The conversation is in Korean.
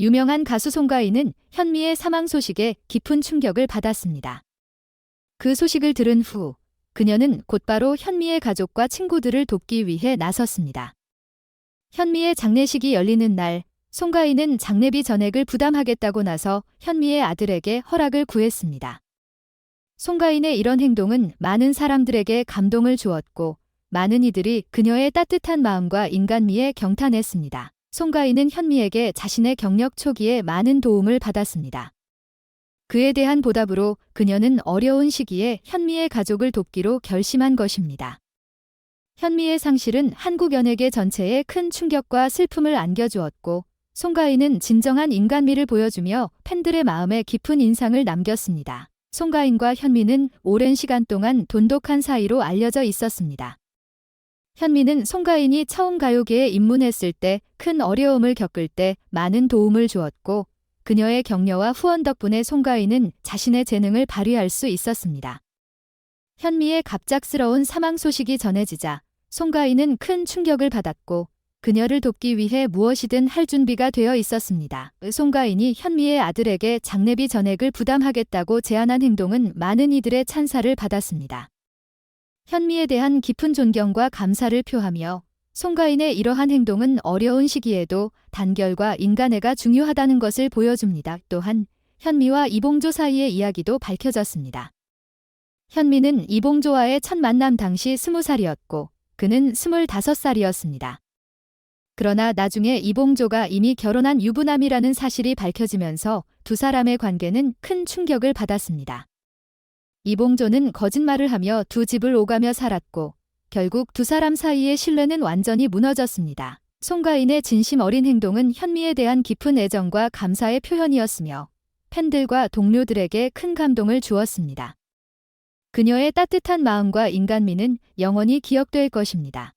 유명한 가수 송가인은 현미의 사망 소식에 깊은 충격을 받았습니다. 그 소식을 들은 후 그녀는 곧바로 현미의 가족과 친구들을 돕기 위해 나섰습니다. 현미의 장례식이 열리는 날 송가인은 장례비 전액을 부담하겠다고 나서 현미의 아들에게 허락을 구했습니다. 송가인의 이런 행동은 많은 사람들에게 감동을 주었고 많은 이들이 그녀의 따뜻한 마음과 인간미에 경탄했습니다. 송가인은 현미에게 자신의 경력 초기에 많은 도움을 받았습니다. 그에 대한 보답으로 그녀는 어려운 시기에 현미의 가족을 돕기로 결심한 것입니다. 현미의 상실은 한국 연예계 전체에 큰 충격과 슬픔을 안겨주었고 송가인은 진정한 인간미를 보여주며 팬들의 마음에 깊은 인상을 남겼습니다. 송가인과 현미는 오랜 시간 동안 돈독한 사이로 알려져 있었습니다. 현미는 송가인이 처음 가요계에 입문했을 때 큰 어려움을 겪을 때 많은 도움을 주었고 그녀의 격려와 후원 덕분에 송가인은 자신의 재능을 발휘할 수 있었습니다. 현미의 갑작스러운 사망 소식이 전해지자 송가인은 큰 충격을 받았고 그녀를 돕기 위해 무엇이든 할 준비가 되어 있었습니다. 송가인이 현미의 아들에게 장례비 전액을 부담하겠다고 제안한 행동은 많은 이들의 찬사를 받았습니다. 현미에 대한 깊은 존경과 감사를 표하며 송가인의 이러한 행동은 어려운 시기에도 단결과 인간애가 중요하다는 것을 보여줍니다. 또한 현미와 이봉조 사이의 이야기도 밝혀졌습니다. 현미는 이봉조와의 첫 만남 당시 20살이었고 그는 25살이었습니다. 그러나 나중에 이봉조가 이미 결혼한 유부남이라는 사실이 밝혀지면서 두 사람의 관계는 큰 충격을 받았습니다. 이봉조는 거짓말을 하며 두 집을 오가며 살았고 결국 두 사람 사이의 신뢰는 완전히 무너졌습니다. 송가인의 진심 어린 행동은 현미에 대한 깊은 애정과 감사의 표현이었으며 팬들과 동료들에게 큰 감동을 주었습니다. 그녀의 따뜻한 마음과 인간미는 영원히 기억될 것입니다.